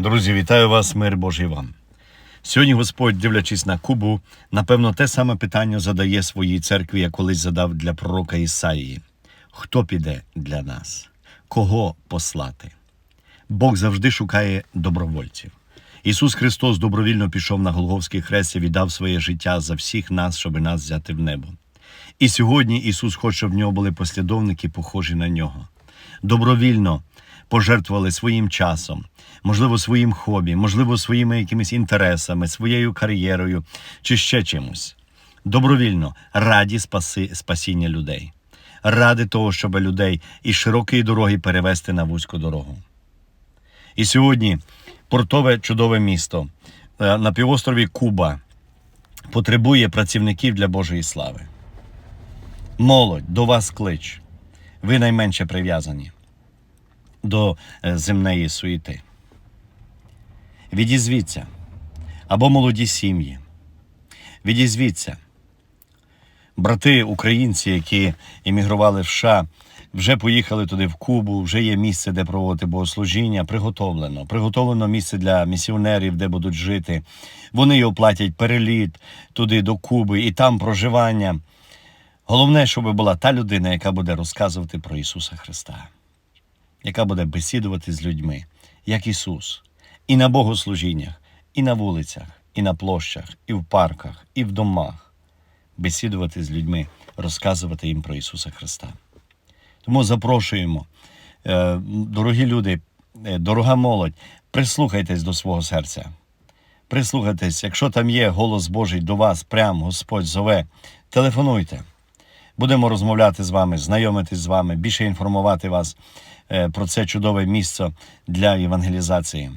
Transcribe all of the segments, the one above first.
Друзі, вітаю вас, мир Божий вам. Сьогодні Господь, дивлячись на Кубу, напевно, те саме питання задає своїй церкві, як колись задав для пророка Ісаїї. Хто піде для нас? Кого послати? Бог завжди шукає добровольців. Ісус Христос добровільно пішов на Голговський хрест і віддав своє життя за всіх нас, щоб нас взяти в небо. І сьогодні Ісус хоче, щоб в нього були послідовники, похожі на нього. Добровільно пожертвували своїм часом, можливо, своїм хобі, можливо, своїми якимись інтересами, своєю кар'єрою чи ще чимось. Добровільно раді спаси, спасіння людей, ради того, щоб людей із широкої дороги перевести на вузьку дорогу. І сьогодні портове чудове місто е, на півострові Куба потребує працівників для Божої слави. Молодь, до вас клич. Ви найменше прив'язані до е, земної суєти. Відізвіться або молоді сім'ї. Відізвіться. Брати українці, які емігрували в США, вже поїхали туди в Кубу, вже є місце, де проводити богослужіння. Приготовлено. Приготовлено місце для місіонерів, де будуть жити. Вони оплатять переліт туди до Куби і там проживання. Головне, щоб була та людина, яка буде розказувати про Ісуса Христа, яка буде бесідувати з людьми, як Ісус, і на богослужіннях, і на вулицях, і на площах, і в парках, і в домах, бесідувати з людьми, розказувати їм про Ісуса Христа. Тому запрошуємо, е, дорогі люди, е, дорога молодь, прислухайтесь до свого серця. Прислухайтесь, якщо там є голос Божий до вас, прям Господь зове, телефонуйте. Будемо розмовляти з вами, знайомитись з вами, більше інформувати вас про це чудове місце для евангелізації.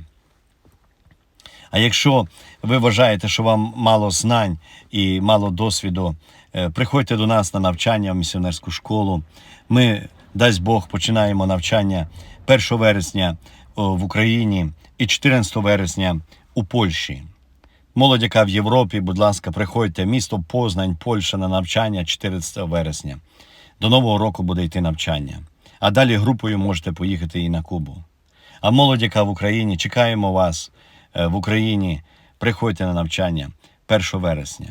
А якщо ви вважаєте, що вам мало знань і мало досвіду, е, приходьте до нас на навчання в місіонерську школу. Ми, дасть Бог, починаємо навчання 1 вересня в Україні і 14 вересня у Польщі. Молодь, яка в Європі, будь ласка, приходьте. Місто Познань, Польща на навчання 14 вересня. До Нового року буде йти навчання. А далі групою можете поїхати і на Кубу. А молодь, яка в Україні, чекаємо вас е, в Україні. Приходьте на навчання 1 вересня.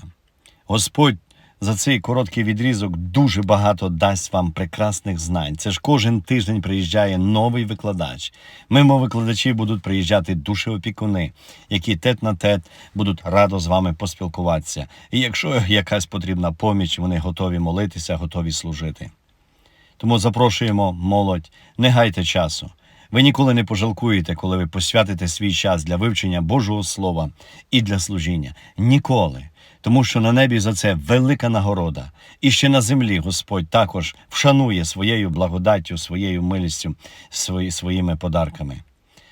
Господь за цей короткий відрізок дуже багато дасть вам прекрасних знань. Це ж кожен тиждень приїжджає новий викладач. Мимо викладачів будуть приїжджати душеопікуни, які тет на тет будуть радо з вами поспілкуватися. І якщо якась потрібна поміч, вони готові молитися, готові служити. Тому запрошуємо молодь, не гайте часу. Ви ніколи не пожалкуєте, коли ви посвятите свій час для вивчення Божого Слова і для служіння. Ніколи. Тому що на небі за це велика нагорода. І ще на землі Господь також вшанує своєю благодаттю, своєю милістю, свої, своїми подарками.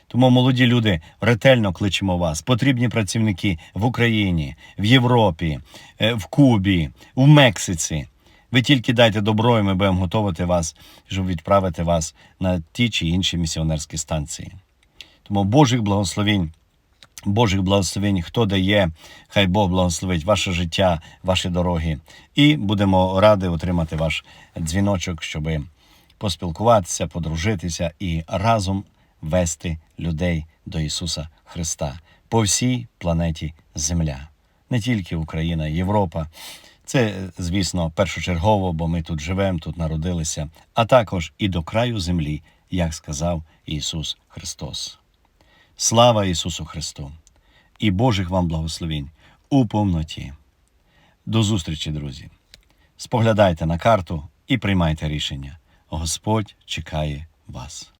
Тому, молоді люди, ретельно кличемо вас. Потрібні працівники в Україні, в Європі, е, в Кубі, в Мексиці. Ви тільки дайте добро, і ми будемо готувати вас, щоб відправити вас на ті чи інші місіонерські станції. Тому Божих благословень, Божих благословень, хто дає, хай Бог благословить ваше життя, ваші дороги. І будемо раді отримати ваш дзвіночок, щоб поспілкуватися, подружитися і разом вести людей до Ісуса Христа по всій планеті Земля, не тільки Україна, Європа. Це, звісно, першочергово, бо ми тут живемо, тут народилися, а також і до краю землі, як сказав Ісус Христос. Слава Ісусу Христу! І Божих вам благословень у повноті. До зустрічі, друзі! Споглядайте на карту і приймайте рішення. Господь чекає вас.